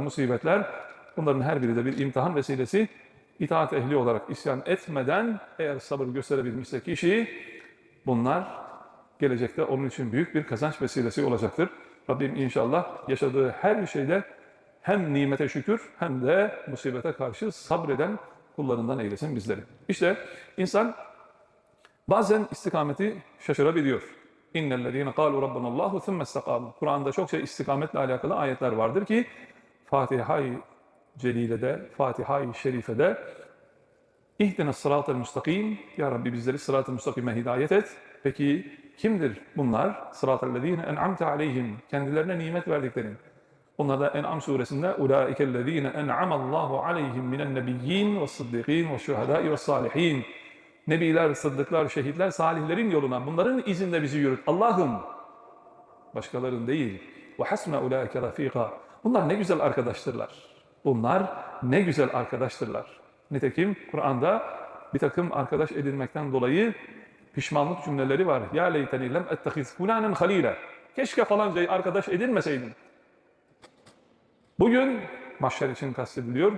musibetler, bunların her biri de bir imtihan vesilesi. İtaat ehli olarak isyan etmeden eğer sabır gösterebilmişse kişi, bunlar gelecekte onun için büyük bir kazanç vesilesi olacaktır. Rabbim inşallah yaşadığı her şeyde hem nimete şükür hem de musibete karşı sabreden kullarından eylesin bizleri. İşte insan bazen istikameti şaşırabiliyor. İnnellezîne kâlu rabbunallâhu thumme istakâmû. Kur'an'da çokça istikametle alakalı ayetler vardır ki Fatiha-i Celile'de, Fatiha-i Şerife'de İhdina sıratel müstakim. Ya Rabbi bizleri sırat-ı müstakime hidayet et. Peki kimdir bunlar? Sıratel lezîne en'amte aleyhim. Kendilerine nimet verdiklerin. Onlar da En'am suresinde ulaikellezîne en'amallahu aleyhim minen nebiyyin ve sıddıkîn ve şuhedâi ve salihin. Nebiler, sıddıklar, şehitler, salihlerin yoluna bunların izinde bizi yürüt. Allah'ım başkalarının değil. Ve hasme ulaike rafika. Bunlar ne güzel arkadaştırlar. Bunlar ne güzel arkadaştırlar. Nitekim Kur'an'da bir takım arkadaş edinmekten dolayı pişmanlık cümleleri var. Ya leyteni lem ettehiz fulanen halile. Keşke falancayı arkadaş edinmeseydim. Bugün mahşer için kastediliyor.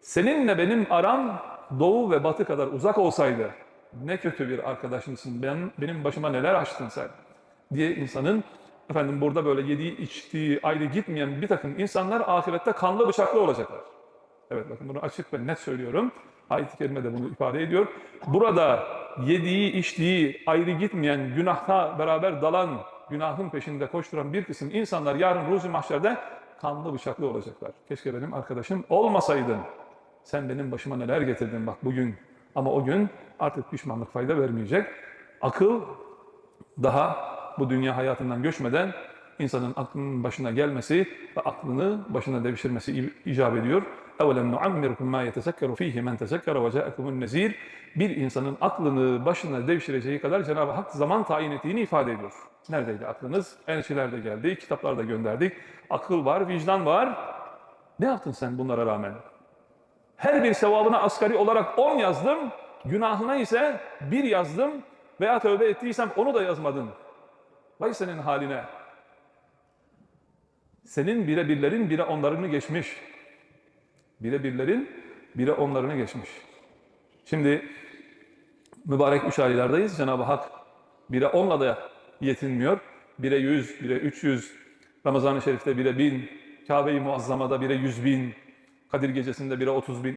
Seninle benim aram doğu ve batı kadar uzak olsaydı ne kötü bir arkadaşımsın. Ben, benim başıma neler açtın sen diye insanın efendim burada böyle yediği içtiği ayrı gitmeyen bir takım insanlar ahirette kanlı bıçaklı olacaklar. Evet bakın bunu açık ve net söylüyorum. Ayet-i Kerime de bunu ifade ediyor. Burada yediği, içtiği, ayrı gitmeyen, günahta beraber dalan, günahın peşinde koşturan bir kısım insanlar yarın ruzi mahşerde kanlı bıçaklı olacaklar. Keşke benim arkadaşım olmasaydın. Sen benim başıma neler getirdin bak bugün. Ama o gün artık pişmanlık fayda vermeyecek. Akıl daha bu dünya hayatından göçmeden insanın aklının başına gelmesi ve aklını başına devşirmesi icap ediyor. اَوَلَمْ نُعَمِّرْكُمْ مَا يَتَسَكَّرُ ف۪يهِ مَنْ تَسَكَّرَ وَجَاءَكُمُ النَّز۪يرِ Bir insanın aklını başına devşireceği kadar Cenab-ı Hak zaman tayin ettiğini ifade ediyor. Neredeydi aklınız? Elçiler de geldi, kitaplar da gönderdik. Akıl var, vicdan var. Ne yaptın sen bunlara rağmen? Her bir sevabına asgari olarak 10 yazdım, günahına ise bir yazdım veya tövbe ettiysem onu da yazmadın. Vay senin haline. Senin bire birlerin bire onlarını geçmiş. Bire birlerin bire onlarını geçmiş. Şimdi mübarek üç aylardayız. Cenab-ı Hak bire onla da yetinmiyor. Bire yüz, bire üç yüz, Ramazan-ı Şerif'te bire bin, Kabe-i Muazzama'da bire yüz bin, Kadir Gecesi'nde bire otuz bin.